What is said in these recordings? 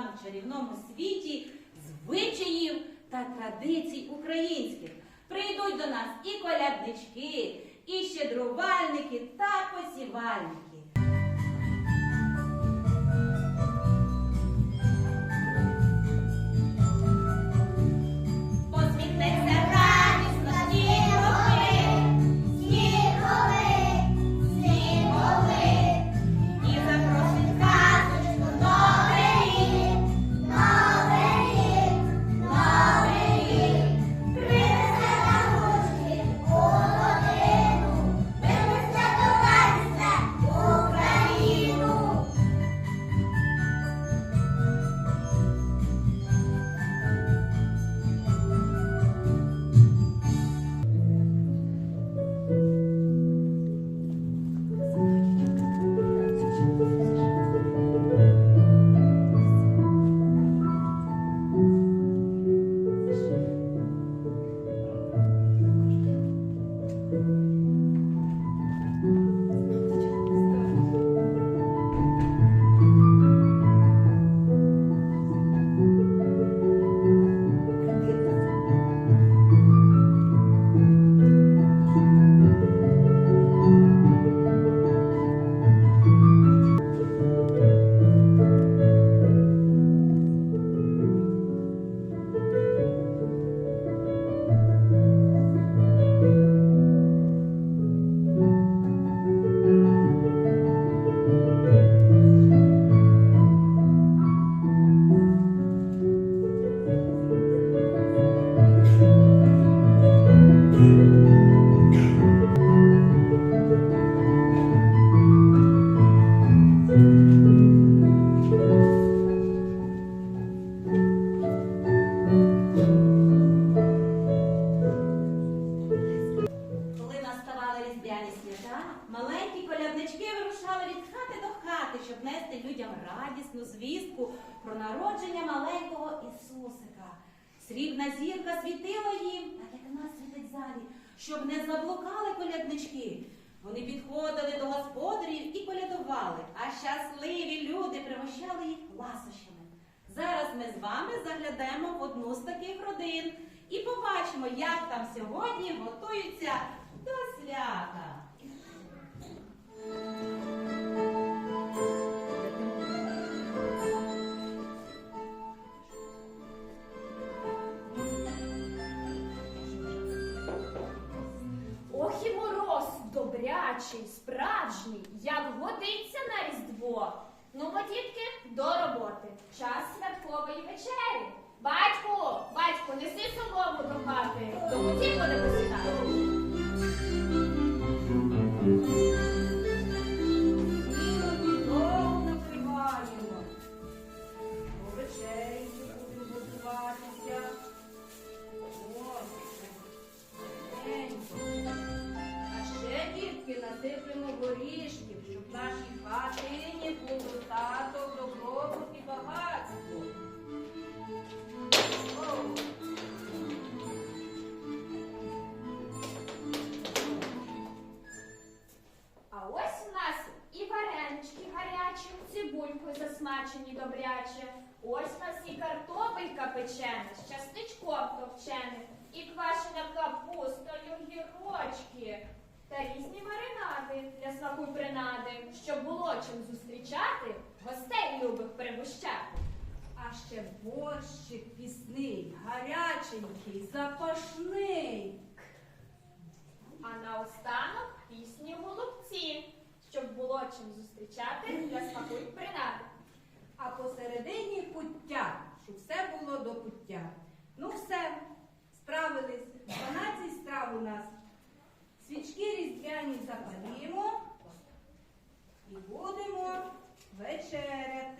вами в чарівному світі звичаїв та традицій українських. Прийдуть до нас і коляднички, і щедрувальники та посівальники. Радісну звістку про народження маленького Ісусика. Срібна зірка світила їм, так як нас світить залі, щоб не заблукали коляднички. Вони підходили до господарів і колядували, а щасливі люди пригощали їх ласощами. Зараз ми з вами заглядемо в одну з таких родин і побачимо, як там сьогодні готуються до свята. Добрячий, справжній, як годиться на різдво. Ну, дітки, до роботи. Час святкової вечері. Батьку, батьку, неси солому до хати. До куті не посідати. Засмачені добряче. Ось нас і картопелька печена, з частичком товченим, і квашена капустою гірочки. Та різні маринади для смаку принади, щоб було чим зустрічати, гостей любих пригощати. А ще борщик пісний, гаряченький, запашний. А наостанок пісні голубці, щоб було чим зустрічати для смаку принади. А посередині пуття, щоб все було до пуття. Ну все, справились. 12 страв у нас. Свічки різдвяні запалімо і будемо вечеряти.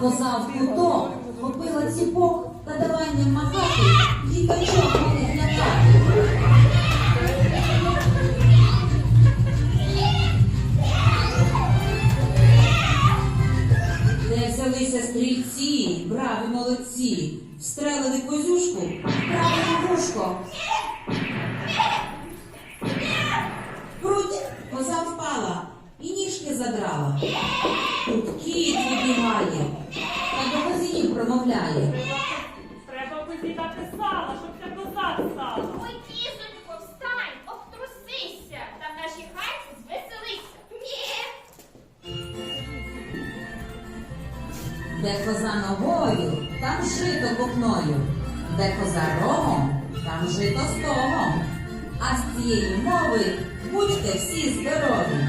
коза в куток, Попила ціпок та давай не махати, діточок мене. де коза ногою, там жито купною, де коза рогом, там жито стогом. А з цієї мови будьте всі здорові.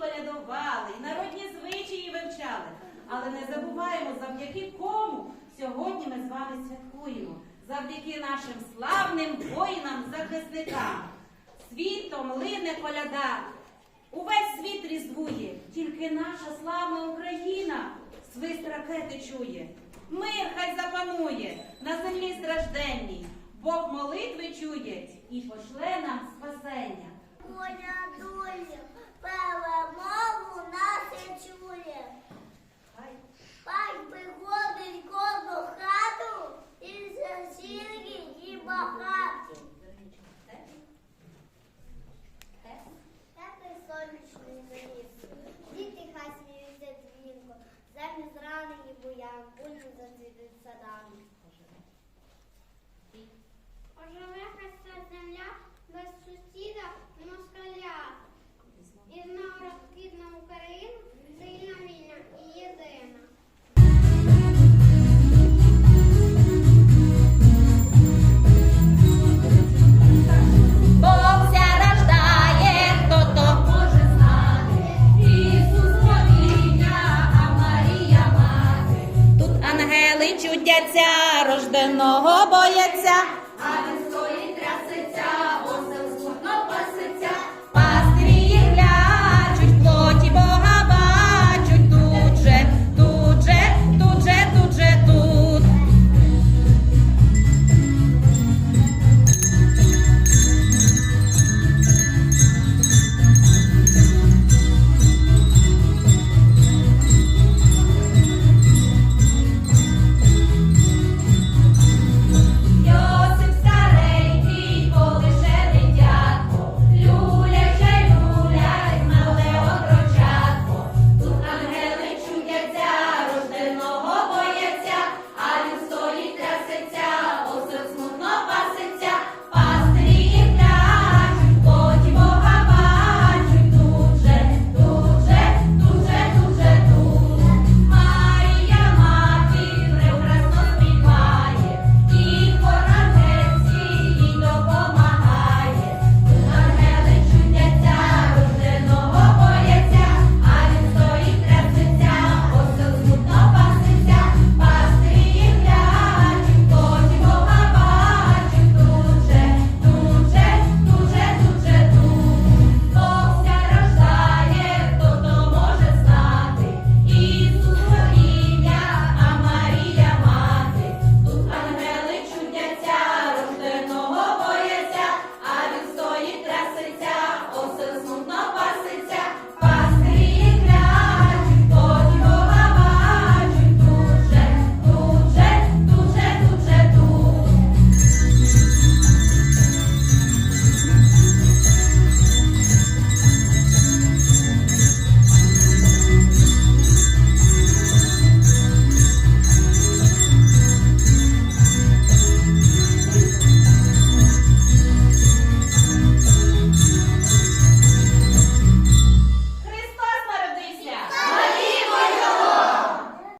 колядували, і народні звичаї вивчали. Але не забуваємо, завдяки кому сьогодні ми з вами святкуємо, завдяки нашим славним воїнам-захисникам. Світом лине коляда. Увесь світ різвує, тільки наша славна Україна свист ракети чує. Мир хай запанує на землі стражденній. Бог молитви чує і пошле нам спасення. Коля долі пеле нас і чує. Хай пригод. веселий чудяться, рожденого бояться.